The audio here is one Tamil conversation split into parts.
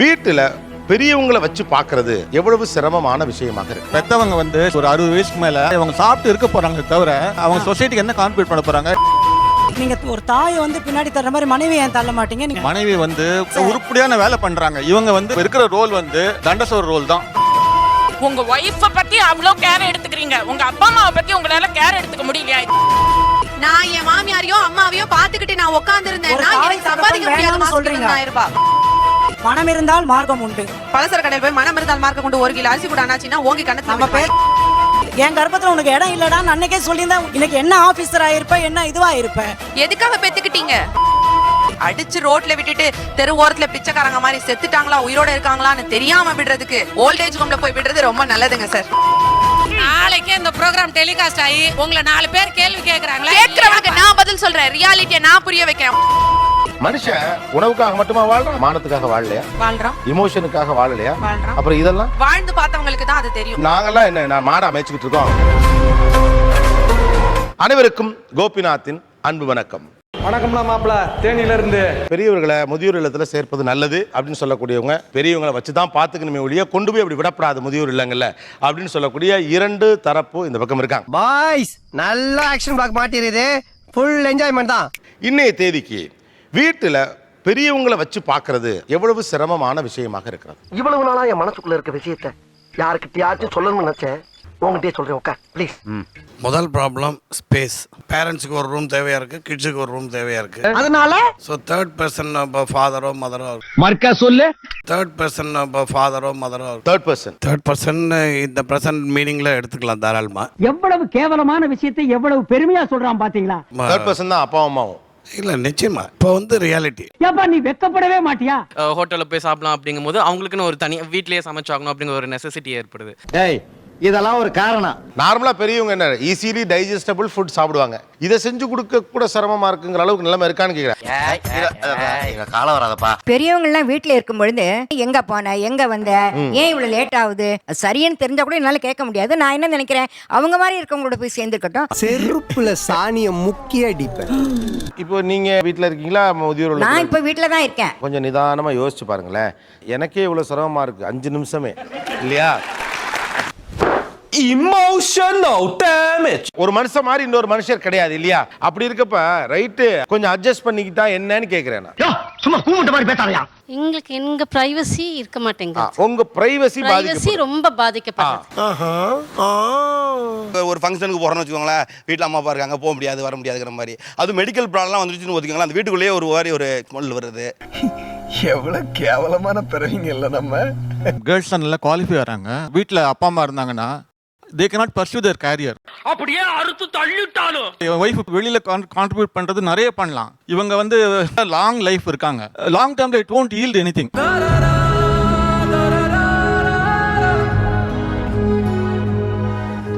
வீட்டுல பெரியவங்களை வச்சு பார்க்கிறது எவ்வளவு சிரமமான விஷயமாக இருக்கு. பெத்தவங்க வந்து ஒரு அறுபது வயசுக்கு மேல அவங்க சாப்பிட்டு இருக்க போறாங்க தவிர அவங்க சொசைட்டிக்கு என்ன கான்ட்ரிபியூட் பண்ண போறாங்க? நீங்க ஒரு தாயை வந்து பின்னாடி தர்ற மாதிரி மனைவி ஏன் தள்ள மாட்டீங்க? நீங்க மனைவி வந்து உருப்படியான வேலை பண்றாங்க. இவங்க வந்து இருக்கிற ரோல் வந்து தண்டசோர் ரோல் தான். உங்க ஒய்ஃப பத்தி அவ்வளோ கேர் எடுத்துக்கிறீங்க. உங்க அப்பா அம்மாவை பத்தி உங்களால கேர் எடுத்துக்க முடியலையா? நான் என் மாமியாரையோ அம்மாவையோ பாத்துக்கிட்டு நான் உட்கார்ந்து ஒரு இருந்தேன்னா தாய் எனக்கு சம்பாதிக்க தகப்பன் முடியாது வேணும்னு மாசத்துக்கு சொல்றீங்க. மனம் இருந்தால் மார்க்கம் உண்டு. பலசர கடையில் போய் மனம் இருந்தால் மார்க்க கொண்டு ஒரு கிலோ அரிசி கூட அண்ணாச்சின்னா ஓங்கி கணக்கு நம்ம பேர் என் கர்ப்பத்துல உனக்கு இடம் இல்லடான்னு அன்னைக்கே சொல்லியிருந்தா இன்னைக்கு என்ன ஆபீசர் ஆயிருப்ப என்ன இதுவா இருப்ப? எதுக்காக பெத்துக்கிட்டீங்க? அடிச்சு ரோட்ல விட்டுட்டு தெரு ஓரத்துல பிச்சைக்காரங்க மாதிரி செத்துட்டாங்களா உயிரோட இருக்காங்களான்னு தெரியாம விடுறதுக்கு ஓல்டேஜ் ஹோம்ல போய் விடுறது ரொம்ப நல்லதுங்க சார் நாளைக்கே இந்த ப்ரோக்ராம் டெலிகாஸ்ட் ஆகி உங்களை நாலு பேர் கேள்வி கேக்குறாங்களா. கேட்கறவங்க நான் பதில் சொல்றேன். ரியாலிட்டியை நான் புரிய வைக்கிறேன். மனுஷன் உணவுக்காக மட்டுமா வாழ்றான்? மானத்துக்காக வாழலையா? வாழ்றோம் இமோஷனுக்காக வாழலையா? வாழ்றோம். அப்புறம் இதெல்லாம்? வாழ்ந்து பார்த்தவங்களுக்கு தான் அது தெரியும். நாங்கெல்லாம் என்ன நான் மாடா மேய்ச்சிக்கிட்டு இருக்கோம். அனைவருக்கும் கோபிநாத்தின் அன்பு வணக்கம். வணக்கம்லாம் மாப்பிள. தேனியில இருந்து. பெரியவர்களை முதியோர் இல்லத்துல சேர்ப்பது நல்லது அப்படின்னு சொல்லக்கூடியவங்க பெரியவங்களை வச்சு தான் பார்த்துக்கணுமே ஒழிய கொண்டு போய் அப்படி விடப்படாது முதியோர் இல்லங்கள்ல அப்படின்னு சொல்லக்கூடிய இரண்டு தரப்பு இந்த பக்கம் இருக்காங்க. பாய்ஸ் நல்ல ஆக்ஷன் பிளாக் மாட்டிருது ஃபுல் என்ஜாய்மெண்ட் தான். இன்னைய தேதிக்கு வீட்டுல பெரியவங்களை வச்சு பார்க்கிறது எவ்வளவு சிரமமான விஷயமாக இருக்கிறது. இவ்வளவு நாளா என் மனசுக்குள்ள இருக்க விஷயத்த யாருக்கிட்டயாச்சும் சொல்லணும்னு நினைச்சேன். உங்ககிட்டயே சொல்றேன் உட்கார் ப்ளீஸ் முதல் ப்ராப்ளம் ஸ்பேஸ் பேரண்ட்ஸுக்கு ஒரு ரூம் தேவையா இருக்கு கிட்ஸுக்கு ஒரு ரூம் தேவையா இருக்கு. அதனால? ஸோ தேர்ட் பர்சன் ஃபாதரோ மதரோ மர்க்கா சொல்லு. தேர்ட் பர்சன் ஃபாதரோ மதரோ தேர்ட் பர்சன் தேர்ட் பர்சன் இந்த ப்ரெசன்ட் மீனிங்ல எடுத்துக்கலாம் தாராளமா. எவ்வளவு கேவலமான விஷயத்தை எவ்வளவு பெருமையா சொல்றான் பாத்தீங்களா? தேர்ட் பர்சன் தான் அப்பா அம்மாவும். இல்ல நிச்சயமா. இப்போ வந்து ரியாலிட்டி ஏப்பா நீ வெக்கப்படவே மாட்டியா? ஹோட்டல்ல போய் சாப்பிடலாம் அப்படிங்கும்போது அவங்களுக்குன்னு ஒரு தனி வீட்லயே சமைச்சாகணும் அப்படிங்கிற ஒரு நெசசிட்டி ஏற்படுது. டேய் இதெல்லாம் ஒரு காரணம். நார்மலா பெரியவங்க என்ன ஈஸிலி டைஜஸ்டபிள் ஃபுட் சாப்பிடுவாங்க. இதை செஞ்சு கொடுக்க கூட சிரமமா இருக்குங்கிற அளவுக்கு நிலைமை இருக்கான்னு கேக்குறேன். காலம் வராதப்பா. பெரியவங்கலாம் வீட்ல இருக்கும் பொழுது எங்க போன? எங்க வந்த? ஏன் இவ்வளவு லேட் ஆகுது? அது சரின்னு தெரிஞ்சா கூட என்னால கேட்க முடியாது. நான் என்ன நினைக்கிறேன்? அவங்க மாதிரி இருக்கவங்களோட போய் சேர்ந்துக்கட்டும் செருப்புல சாணிய முக்கிய அடிப்பேன். இப்போ நீங்க வீட்ல இருக்கீங்களா? முதியோர் நான்? இப்ப வீட்ல தான் இருக்கேன். கொஞ்சம் நிதானமா யோசிச்சு பாருங்களேன். எனக்கே இவ்வளவு சிரமமா இருக்கு. அஞ்சு நிமிஷமே. இல்லையா? இமோஷனல் டேமேஜ் ஒரு மனுஷன் மாதிரி இன்னொரு மனுஷர் கிடையாது இல்லையா? அப்படி இருக்கப்ப ரைட்டு கொஞ்சம் அட்ஜஸ்ட் பண்ணிக்கிட்டா என்னன்னு கேக்குறேன் நான். சும்மா கூமுட்ட மாதிரி பேசாதயா? எங்களுக்கு எங்க பிரைவசி இருக்க மாட்டேங்குது. உங்க பிரைவசி பிரைவசி ரொம்ப பாதிக்கப்படுது. ஒரு ஃபங்க்ஷனுக்கு போகிறோம்னு வச்சுக்கோங்களேன் வீட்டில் அம்மா அப்பா இருக்காங்க போக முடியாது வர முடியாதுங்கிற மாதிரி. அது மெடிக்கல் ப்ராப்ளம்லாம் வந்துருச்சுன்னு ஒதுக்கோங்களேன் அந்த வீட்டுக்குள்ளேயே ஒரு மாதிரி ஒரு ஸ்மெல் வருது. எவ்வளவு கேவலமான பிறவிங்க இல்ல நம்ம. கேர்ள்ஸ் நல்லா குவாலிஃபை வராங்க வீட்டில் அப்பா அம்மா இருந்தாங்கன்னா they cannot pursue their career அப்படியே அறுத்து தள்ளிட்டாலும். என் ஒய்ஃப் வெளியில கான்ட்ரிபியூட் பண்றது நிறைய பண்ணலாம். இவங்க வந்து லாங் லைஃப் இருக்காங்க. லாங் டேர்ம்ல இட் won't yield anything.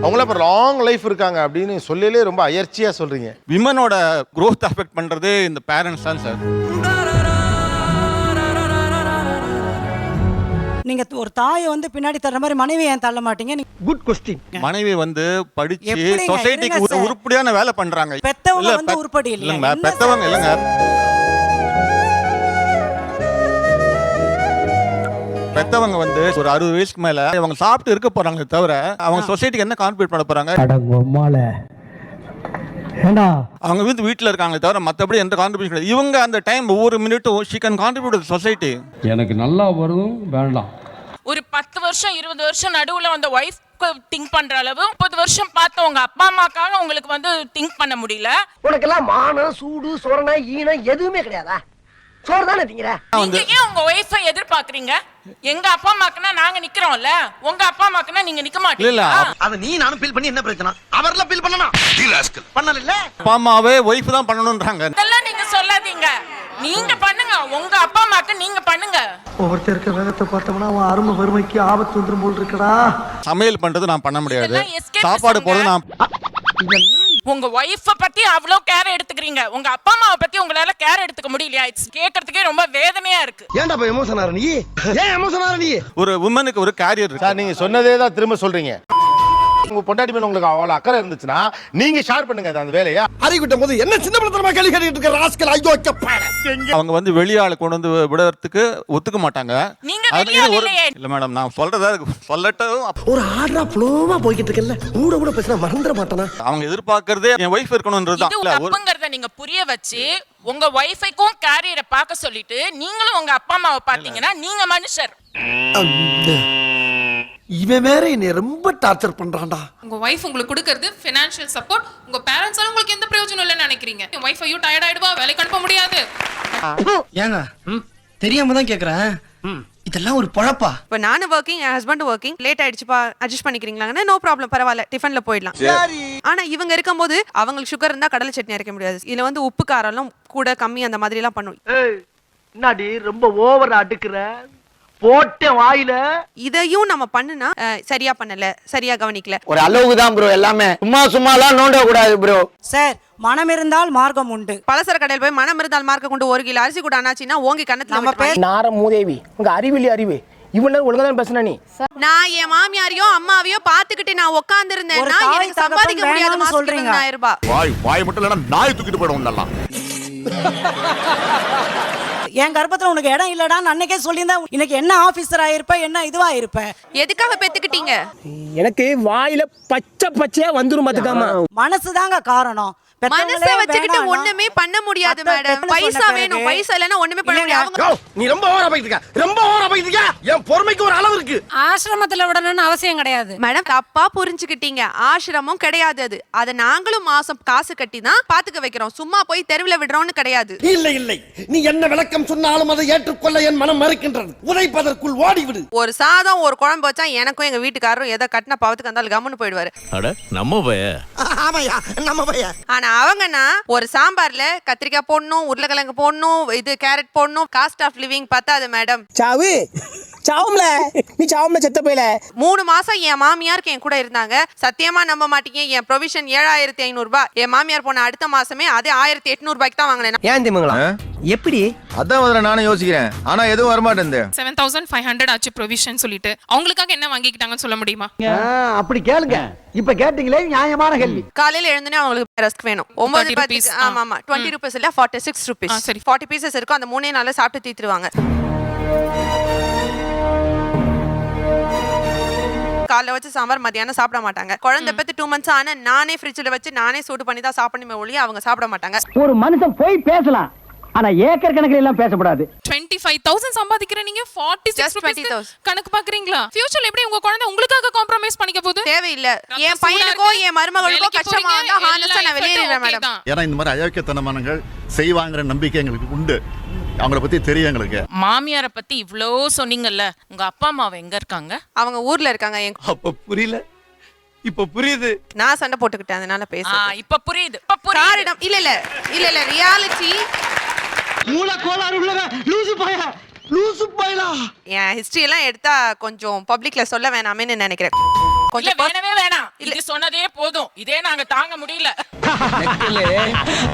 அவங்கள இப்ப லாங் லைஃப் இருக்காங்க அப்படின்னு சொல்லலே ரொம்ப அயற்சியா சொல்றீங்க. விமனோட growth அஃபெக்ட் பண்றதே இந்த பேரண்ட்ஸ் தான் சார் நீங்க ஒரு தாயை வந்து பின்னாடி தர்ற மாதிரி மனைவி ஏன் தள்ள மாட்டீங்க? நீங்க குட் கொஸ்டின் மனைவி வந்து படிச்சு எப்படிங்க? சொசைட்டிக்கு சார். உருப்படியான வேலை பண்றாங்க. பெத்தவங்க இல்ல, வந்து பெத்- உருப்படி இல்லையா? இல்லைங்க என்ன பெத்தவங்க சார். இல்லைங்க. பெத்தவங்க வந்து ஒரு அறுபது வயசுக்கு மேல அவங்க சாப்பிட்டு இருக்க போறாங்க தவிர அவங்க சொசைட்டிக்கு என்ன கான்ட்ரிபியூட் பண்ண போறாங்க? அடங்கம்மால ஏண்டா? அவங்க வந்து வீட்டில் இருக்காங்களே தவிர மற்றபடி எந்த கான்ட்ரிபியூஷன் கிடையாது. இவங்க அந்த டைம் ஒவ்வொரு மினிட்டும் ஷி கேன் கான்ட்ரிபியூட் சொசைட்டி எனக்கு நல்லா வரும் வேண்டாம். ஒரு பத்து வருஷம் இருபது வருஷம் நடுவுல வந்த ஒய்ஃப் திங்க் பண்ற அளவு முப்பது வருஷம் பார்த்த உங்க அப்பா அம்மாக்காக உங்களுக்கு வந்து திங்க் பண்ண முடியல. உனக்கெல்லாம் மானம் சூடு சொரணை ஈனம் எதுவுமே கிடையாதா? சோறு தானே திங்கிற நீங்க ஏன் உங்க ஒய்ஃபை எதிர்பார்க்கறீங்க? எங்க அப்பா அம்மாக்குன்னா நாங்க நிக்கிறோம்ல. உங்க அப்பா அம்மாக்குன்னா நீங்க நிக்க இல்ல இல்ல மாட்டீங்களா அத நீ நானும் ஃபீல் பண்ணி என்ன பிரச்சனை? அவர்லாம் ஃபீல் பண்ணனா பண்ணல. இல்ல அப்பா அம்மாவே ஒய்ஃப் தான் பண்ணணுன்றாங்க இதெல்லாம் நீங்க சொல்லாதீங்க. நீங்க பண்ணுங்க. உங்க அப்பா அம்மாக்கு நீங்க பண்ணுங்க. ஒவ்வொருத்தருக்கு வேகத்தை பார்த்தோம்னா அவன் அருமை வறுமைக்கு ஆபத்து வந்துரும் போல் இருக்கடா. சமையல் பண்றது நான் பண்ண முடியாது. சாப்பாடு போடுறது நான் உங்க ஒய்ஃப பத்தி அவ்வளோ கேர் எடுத்துக்கிறீங்க. உங்க அப்பா அம்மாவை பத்தி உங்களால கேர் எடுத்துக்க முடியலையா? இட்ஸ் கேட்கறதுக்கே ரொம்ப வேதனையா இருக்கு. ஏன்டா போய் எமோஷன் ஆற நீ? ஏன் எமோஷன் ஆற நீ? ஒரு உமனுக்கு ஒரு கேரியர் சார் நீங்க சொன்னதே தான் திரும்ப சொல்றீங்க. உங்க பொண்டாட்டி மேல உங்களுக்கு அவ்வளவு அக்கறை இருந்துச்சுன்னா நீங்க ஷேர் பண்ணுங்க அந்த வேலையா. அறிவிட்ட போது என்ன சின்ன பிள்ளை கேள்வி கேட்டுட்டு இருக்க ராஸ்கல்? ஐயோ அவங்க வந்து வெளியாள் கொண்டு வந்து விடுறதுக்கு ஒத்துக்க மாட்டாங்க. நீங்க. இல்ல மேடம் நான் சொல்றதா சொல்லட்டும். ஒரு ஆர்டரா ஃப்ளோவா போய்கிட்டு இருக்கல கூட கூட பேசினா மறந்துட மாட்டானா? அவங்க எதிர்பார்க்கறதே என் ஒய்ஃப் இருக்கணும்ன்றது தப்புங்கிறத நீங்க புரிய வச்சு உங்க ஒய்ஃபைக்கும் கேரியரை பார்க்க சொல்லிட்டு நீங்களும் உங்க அப்பா அம்மாவை பாத்தீங்கன்னா நீங்க மனுஷர். இவன் வேற என்னை ரொம்ப டார்ச்சர் பண்றான்டா. உங்க ஒய்ஃப் உங்களுக்கு கொடுக்கறது ஃபினான்ஷியல் சப்போர்ட் உங்க பேரண்ட்ஸால உங்களுக்கு எந்த பிரயோஜனம் இல்லைன்னு நினைக்கிறீங்க? உங்க ஒய்ஃப் ஐயோ டயர்ட் ஆயிடுவா வேலைக்கு அனுப்ப முடியாது. ஏங்க தெரியாம தான் கேக்குறேன். இதெல்லாம் ஒரு பொழப்பா? இப்போ நானும் ஒர்க்கிங் என் ஹஸ்பண்ட் ஒர்க்கிங் லேட் ஆயிடுச்சுப்பா அட்ஜஸ்ட் பண்ணிக்கிறீங்களாங்கன்னா நோ ப்ராப்ளம் பரவாயில்ல டிஃபன்ல போயிடலாம். ஆனா இவங்க இருக்கும்போது அவங்களுக்கு சுகர் இருந்தா கடலை சட்னி அரைக்க முடியாது. இதுல வந்து உப்பு காரம்லாம் கூட கம்மி அந்த மாதிரி எல்லாம் பண்ணும் என்னடி ரொம்ப ஓவரா அடுக்குற போட்டேன் வாயில இதையும் நம்ம பண்ணுனா அஹ், சரியா பண்ணல சரியா கவனிக்கல. ஒரு அளவுக்கு தான் ப்ரோ எல்லாமே. சும்மா சும்மாலாம் நோண்ட கூடாது ப்ரோ சார் மனம் இருந்தால் மார்க்கம் உண்டு. பலசர கடையில் போய் மனம் இருந்தால் மார்க்க கொண்டு ஒரு கிலோ அரிசி கூட அண்ணாச்சின்னா ஓங்கி கண்ணத்துல நம்ம. பேச நார மூதேவி உங்க அறிவிலி அறிவு. இவ்வளவு ஒழுங்கா தான் பேசுன நீ. நான் என் மாமியாரையோ அம்மாவையோ பாத்துக்கிட்டு நான் உட்கார்ந்து தாய் எனக்கு சம்பாதிக்க முடியாத மாசத்துக்கு சொல்றீங்க. இருபதாயிரம் ரூபாய் வாய் வாய் மட்டும் இல்லைன்னா நாய் தூக்கிட்டு போயிடும் நல்லா என் கர்ப்பத்துல உனக்கு இடம் இல்லடான்னு அன்னைக்கே சொல்லியிருந்தா இன்னைக்கு என்ன ஆபீசர் ஆயிருப்ப? என்ன இதுவா இருப்ப? எதுக்காக பெத்துக்கிட்டீங்க? எனக்கு வாயில பச்சை பச்சையா வந்துரும் பாத்துக்காம. மனசுதாங்க காரணம். பெத்தவங்களே மனசை வச்சுக்கிட்டு ஒண்ணுமே பண்ண முடியாது மேடம் பைசா வேணும் பைசா இல்லைன்னா ஒண்ணுமே பண்ண. முடியாது. நீ ரொம்ப ஓவரா இருக்க. ரொம்ப ஓவரா இருக்க. என் பொறுமைக்கு ஒரு அளவு இருக்கு. ஆசிரமத்துல விடணும்னு அவசியம் கிடையாது. மேடம் தப்பா புரிஞ்சுக்கிட்டீங்க. ஆசிரமம் கிடையாது அது. அதை நாங்களும் மாசம் காசு கட்டி தான் பாத்துக்க வைக்கிறோம். சும்மா போய் தெருவில் விடுறோம்னு கிடையாது. இல்லை இல்லை. நீ என்ன விளக்கம் சொன்னாலும் அதை ஏற்றுக்கொள்ள என் மனம் மறுக்கின்றது. உதைப்பதற்குள் ஓடிவிடு. ஒரு சாதம் ஒரு குழம்பு வச்சா எனக்கும் எங்க வீட்டுக்காரரும் எதை கட்டின பாவத்துக்கு வந்தாலும் கம்முன்னு போயிடுவாரு. அட நம்ம பய. ஆமாயா நம்ம பையன் ஆனா அவங்கன்னா ஒரு சாம்பார்ல கத்திரிக்காய் போடணும் உருளைக்கிழங்கு போடணும் இது கேரட் போடணும் காஸ்ட் ஆஃப் லிவிங் பத்தாது மேடம் சாவு. சாவும்ல. நீ சாவும்ல செத்த போயில. மூணு மாசம் என் மாமியாருக்கு என் கூட இருந்தாங்க. சத்தியமா நம்ப மாட்டீங்க. என் ப்ரொவிஷன் ஏழாயிரத்தி ஐநூறு ரூபாய் என் மாமியார் போன அடுத்த மாசமே அதே ஆயிரத்தி எட்நூறு ரூபாய்க்கு தான் வாங்கினேன். ஏன் திமுங்களா? எப்படி? அதான் முதல்ல நானும் யோசிக்கிறேன். ஆனா எதுவும் வரமாட்டேன் செவன் தௌசண்ட் ஃபைவ் ஹண்ட்ரட் ஆச்சு ப்ரொவிஷன் சொல்லிட்டு. அவங்களுக்காக என்ன வாங்கிக்கிட்டாங்கன்னு சொல்ல முடியுமா? அப்படி கேளுங்க. இப்ப கேட்டீங்களே நியாயமான கேள்வி. காலையில எழுந்தனே அவங்களுக்கு ரஸ்க் வேணும். ஒன்பது 30 பத்துக்கு rupees, ஆமா ஆமா டுவெண்ட்டி ருபீஸ் இல்ல ஃபார்ட்டி சிக்ஸ் ருபீஸ் சரி. ஃபார்ட்டி பீசஸ் இருக்கும். அந்த மூணே நாள்ல சாப்பிட்டு தீத்துருவாங்க. காலைல வச்சு சாம்பார் மத்தியானம் சாப்பிட மாட்டாங்க. குழந்தை பத்தி டூ மந்த்ஸ் ஆனா நானே ஃப்ரிட்ஜில் வச்சு நானே சூடு பண்ணி தான் சாப்பிடணுமே ஒழிய அவங்க சாப்பிட மாட்டாங்க. ஒரு மனுஷன் போய் பேசலாம். ஆனா ஏக்கர் கணக்கில் எல்லாம் பேசக்கூடாது டுவெண்ட்டி ஃபைவ் தௌசண்ட் சம்பாதிக்கிற நீங்க ஃபார்ட்டி சிக்ஸ் 20,000. கணக்கு பாக்குறீங்களா ஃபியூச்சர்ல எப்படி உங்க குழந்தை உங்களுக்காக காம்ப்ரமைஸ் பண்ணிக்க போகுது? தேவையில்ல. என் பையனுக்கோ. என் மருமகளுக்கோ கஷ்டமா வந்தா ஹானஸ்டா நான் வெளியேறேன் மேடம். ஏன்னா இந்த மாதிரி அயோக்கியத்தனமானங்கள் செய்வாங்கிற நம்பிக்கை எங்களுக்கு உண்டு. அவங்கள பத்தி தெரியும் எங்களுக்கு. மாமியாரை பத்தி இவ்ளோ சொன்னீங்கல்ல உங்க அப்பா அம்மாவை எங்க இருக்காங்க? அவங்க ஊர்ல இருக்காங்க என் அப்ப புரியல. இப்ப புரியுது. நான் சண்டை போட்டுக்கிட்டேன் அதனால ஆ, பேச இப்ப புரியுது. இப்ப புரியுது. காரணம் இல்ல இல்ல இல்ல இல்ல ரியாலிட்டி மூல கோளாறு உள்ளவன் லூசு பாயா லூசு பாயலா. என் ஹிஸ்டரி எல்லாம் எடுத்தா கொஞ்சம் பப்ளிக்ல சொல்ல வேணாமேன்னு நினைக்கிறேன். கொஞ்சம் வேணவே வேணாம். இது சொன்னதே போதும். இதே நாங்க தாங்க முடியல.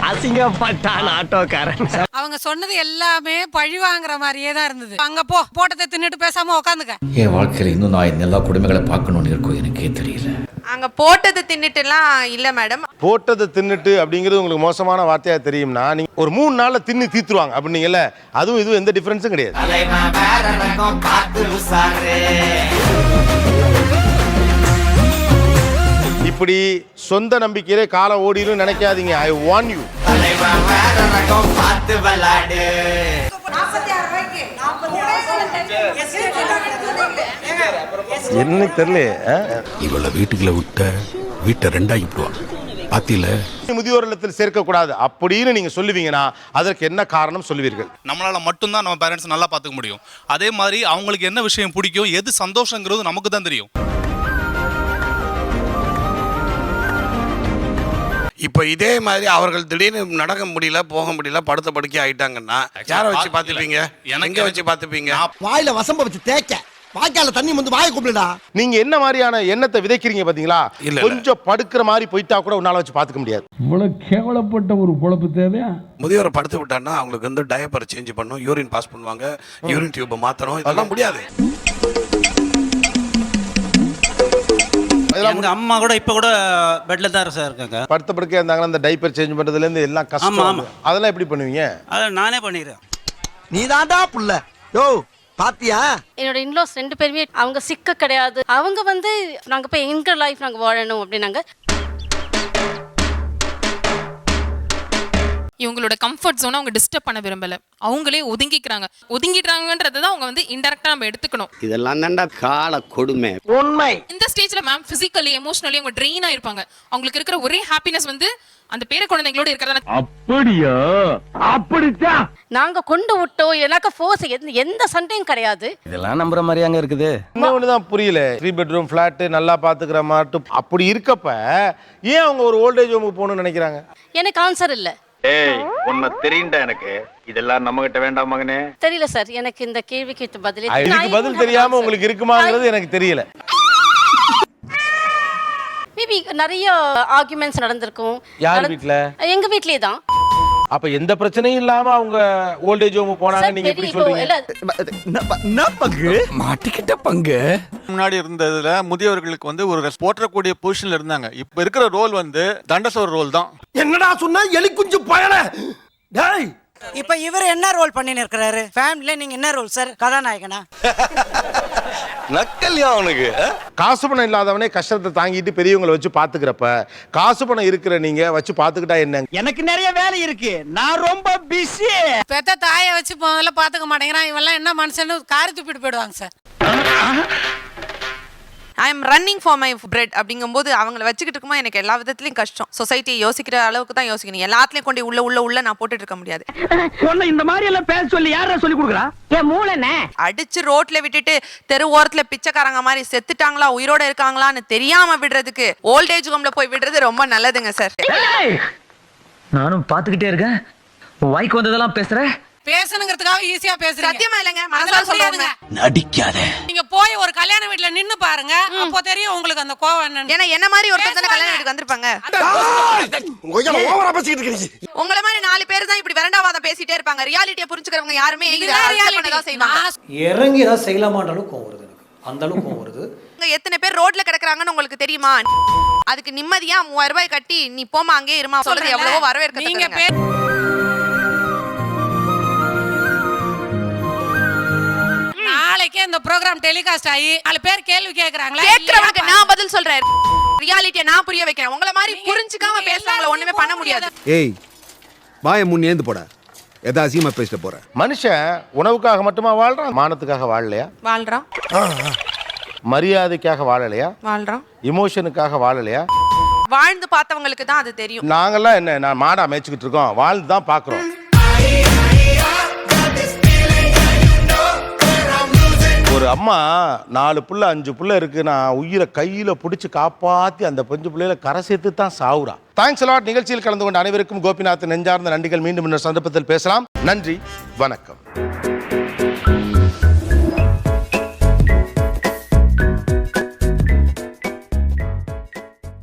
அசிங்கப்பட்டான் ஆட்டோக்காரன். அவங்க சொன்னது எல்லாமே பழி வாங்குற மாதிரியே தான் இருந்தது. அங்க போ போட்டதை தின்னுட்டு பேசாம உட்காந்துக்க என் வாழ்க்கையில் இன்னும் நான் எல்லா குடும்பங்களை பார்க்கணும்னு இருக்கோ எனக்கே தெரியல. அங்க போட்டது தின்னுட்டுலாம் இல்ல மேடம். போட்டதை தின்னுட்டு அப்படிங்கிறது உங்களுக்கு மோசமான வார்த்தையா தெரியும்னா நீங்க ஒரு மூணு நாள்ல தின்னு தீத்துருவாங்க அப்படின்னீங்கல்ல அதுவும் இதுவும் எந்த டிஃபரன்ஸும் கிடையாது. இப்படி சொந்த நம்பிக்கையிலே காலை ஓடிடும் நினைக்காதீங்க. ஐ வான் யூ என்ன தெரியல இவளை வீட்டுக்குள்ள விட்ட வீட்டை ரெண்டாகி விடுவான் பாத்தியில? முதியோர் இல்லத்தில் சேர்க்கக்கூடாது. அப்படின்னு நீங்க சொல்லுவீங்கன்னா அதற்கு என்ன காரணம் சொல்லுவீர்கள்? நம்மளால மட்டும்தான் நம்ம பேரண்ட்ஸ் நல்லா பார்த்துக்க முடியும். அதே மாதிரி அவங்களுக்கு என்ன விஷயம் பிடிக்கும் எது சந்தோஷங்கிறது நமக்கு தான் தெரியும். இப்ப இதே மாதிரி அவர்கள் திடீர்னு நடக்க முடியல போக முடியல படுத்த படுக்கை ஆயிட்டாங்கன்னா யாரை வச்சு பாத்துப்பீங்க எங்க வச்சு பாத்துப்பீங்க வாயில வசம்ப வச்சு தேய்க்க. வாய்க்கால தண்ணி வந்து வாயை கூப்பிடுடா நீங்க என்ன மாதிரியான எண்ணத்தை விதைக்கிறீங்க பாத்தீங்களா. கொஞ்சம் படுக்கிற மாதிரி போயிட்டா கூட உன்னால வச்சு பாத்துக்க முடியாது. இவ்வளவு கேவலப்பட்ட ஒரு பொழப்பு தேவையா? முதியோரை படுத்து விட்டான்னா அவங்களுக்கு வந்து டயப்பர் சேஞ்ச் பண்ணும் யூரின் பாஸ் பண்ணுவாங்க யூரின் டியூப் மாத்தணும் இதெல்லாம் முடியாது. எங்க அம்மா கூட இப்ப கூட பெட்ல தான் சார் இருக்காங்க. படுத்த படுக்கையா இருந்தாங்கன்னா அந்த டைப்பர் சேஞ்ச் பண்றதுல இருந்து எல்லாம் கஷ்டம். அதெல்லாம் எப்படி பண்ணுவீங்க? அதை நானே பண்ணிடுறேன். நீ தாண்டா புள்ள. யோ பாத்தியா? என்னோட இன்லாஸ் ரெண்டு பேருமே அவங்க சிக்க கிடையாது. அவங்க வந்து நாங்க போய் எங்க லைஃப் நாங்க வாழணும் அப்படின்னாங்க. இவங்களோட கம்ஃபர்ட் ஜோனை அவங்க டிஸ்டர்ப் பண்ண விரும்பல. அவங்களே ஒதுங்கிக்கிறாங்க. ஒதுங்கிடுறாங்கன்றதை தான் அவங்க வந்து இன்டெரக்டா நம்ம எடுத்துக்கணும். இதெல்லாம் தாண்டா கால கொடுமை. உண்மை. இந்த ஸ்டேஜ்ல மேம் பிசிக்கலி எமோஷனலி அவங்க ட்ரெயின் ஆயிருப்பாங்க. அவங்களுக்கு இருக்கிற ஒரே ஹாப்பினஸ் வந்து அந்த பேர குழந்தைங்களோட இருக்கிறதா அப்படியா? அப்படித்தான் நாங்க கொண்டு விட்டோம். எனக்கு ஃபோர்ஸ் எந்த எந்த சண்டையும் கிடையாது. இதெல்லாம் நம்புற மாதிரி அங்க இருக்குது. இன்னொன்று தான் புரியல. த்ரீ பெட்ரூம் ஃப்ளாட்டு நல்லா பார்த்துக்கிற மாட்டு அப்படி இருக்கப்ப ஏன் அவங்க ஒரு ஓல்டேஜ் ஹோமுக்கு போகணும்னு நினைக்கிறாங்க? எனக்கு ஆன்சர் இல்ல. ஏய் உன்னை தெரியும்டா எனக்கு. இதெல்லாம் நம்ம கிட்ட வேண்டாம் மகனே. தெரியல சார் எனக்கு இந்த கேள்விக்கு பதிலே இதுக்கு பதில் தெரியாம உங்களுக்கு இருக்குமாங்கிறது எனக்கு தெரியல. மேபி நிறைய ஆர்குமெண்ட்ஸ் நடந்திருக்கும். யார் வீட்ல? எங்க வீட்லயே தான். அப்ப எந்த பிரச்சனையும் இல்லாம அவங்க ஓல்டேஜ் ஹோம் போனாங்க நீங்க எப்படி சொல்றீங்க? மாட்டிக்கிட்ட பங்கு. முன்னாடி இருந்ததுல முதியவர்களுக்கு வந்து ஒரு போற்றக்கூடிய பொசிஷன்ல இருந்தாங்க. இப்ப இருக்கிற ரோல் வந்து தண்டசோர் ரோல் தான். என்னடா சொன்னா? எலி குஞ்சு பயல. டேய்! இப்ப இவர் என்ன ரோல் பண்ணின்னு இருக்கிறாரு? ஃபேமிலில நீங்க என்ன ரோல் சார் கதாநாயகனா? நக்கல்யா அவனுக்கு காசு பணம் இல்லாதவனே கஷ்டத்தை தாங்கிட்டு பெரியவங்களை வச்சு பாத்துக்கிறப்ப காசு பணம் இருக்கிற நீங்க வச்சு பாத்துக்கிட்டா என்ன எனக்கு நிறைய வேலை இருக்கு. நான் ரொம்ப பிஸி பெத்த தாயை வச்சு முதல்ல பாத்துக்க மாட்டேங்கிறான். இவெல்லாம் என்ன மனுஷன்னு காரி துப்பிட்டு போயிடுவாங்க sir. I am running for my bread அப்படிங்கும்போது அவங்கள வச்சுக்கிட்டு இருக்கும்போது எனக்கு எல்லா விதத்துலயும் கஷ்டம். சொசைட்டியை யோசிக்கிற அளவுக்கு தான் யோசிக்கணும். எல்லாத்துலயும் கொண்டு உள்ள உள்ள உள்ள நான் போட்டுட்டு இருக்க முடியாது. இந்த மாதிரி எல்லாம் பேச சொல்லி யாரா சொல்லி கொடுக்குறா? என் மூளைனே அடிச்சு ரோட்ல விட்டுட்டு தெரு ஓரத்துல பிச்சைக்காரங்க மாதிரி செத்துட்டாங்களா உயிரோட இருக்காங்களான்னு தெரியாம விடுறதுக்கு ஓல்டேஜ் ஹோம்ல போய் விடுறது ரொம்ப நல்லதுங்க சார் நானும் பாத்துக்கிட்டே இருக்கேன். வாய்க்கு வந்ததெல்லாம் பேசுற? பேசணுங்கிறதுக்காக ஈஸியா பேசுறீங்க. சத்தியமா இல்லைங்க. மனசால சொல்லுங்க நடிக்காத. நீங்க போய் ஒரு கல்யாண வீட்ல நின்னு பாருங்க அப்போ தெரியும் உங்களுக்கு அந்த கோவம் என்னன்னு. ஏன்னா என்ன மாதிரி ஒருத்தர் தானே கல்யாணம் வீட்டுக்கு வந்திருப்பாங்க. ஓவரா பேசிக்கிட்டு இருக்கீங்க. உங்களை மாதிரி நாலு பேர் தான் இப்படி விரண்டாவாதம் பேசிட்டே இருப்பாங்க. ரியாலிட்டியை புரிஞ்சுக்கிறவங்க யாருமே இறங்கி ஏதாவது செய்யலாமான்ற அளவுக்கு கோவம் வருது அந்த அளவுக்கு கோவம் வருது. எத்தனை பேர் ரோட்ல கிடக்குறாங்கன்னு உங்களுக்கு தெரியுமா? அதுக்கு நிம்மதியா மூவாயிரம் ரூபாய் கட்டி நீ போமா அங்கே இருமா. சொல்றது எவ்வளவோ வரவேற்க நீங்க நாளைக்கே இந்த ப்ரோக்ராம் டெலிகாஸ்ட் ஆகி நாலு பேர் கேள்வி கேக்குறாங்களா? கேக்குறவனுக்கு நான் பதில் சொல்றேன். ரியாலிட்டியை நான் புரிய வைக்கிறேன். உங்களை மாதிரி புரிஞ்சுக்காம பேசுறவங்கள ஒண்ணுமே பண்ண முடியாது. ஏய் வாய முன் ஏந்து போட. எதா அசியமா பேசிட்டு போற. மனுஷன் உணவுக்காக மட்டுமா வாழ்றான்? மானத்துக்காக வாழலையா? வாழ்றான். மரியாதைக்காக வாழலையா? வாழ்றான். இமோஷனுக்காக வாழலையா? வாழ்ந்து பார்த்தவங்களுக்கு தான் அது தெரியும். நாங்கெல்லாம் என்ன நான் மாடா மேய்ச்சிக்கிட்டு இருக்கோம். வாழ்ந்து தான் பார்க்குறோம். அம்மா நாலு புள்ள அஞ்சு புள்ள இருக்கு. நான் உயிரை கையில பிடிச்சி காப்பாத்தி அந்த பஞ்சு பிள்ளையில கரை சேர்த்து தான் சாவுறா தேங்க்ஸ் அலாட் நிகழ்ச்சியில் கலந்து கொண்ட அனைவருக்கும் கோபிநாத் நெஞ்சார்ந்த நன்றிகள். மீண்டும் இன்னொரு சந்தர்ப்பத்தில் பேசலாம். நன்றி. வணக்கம்.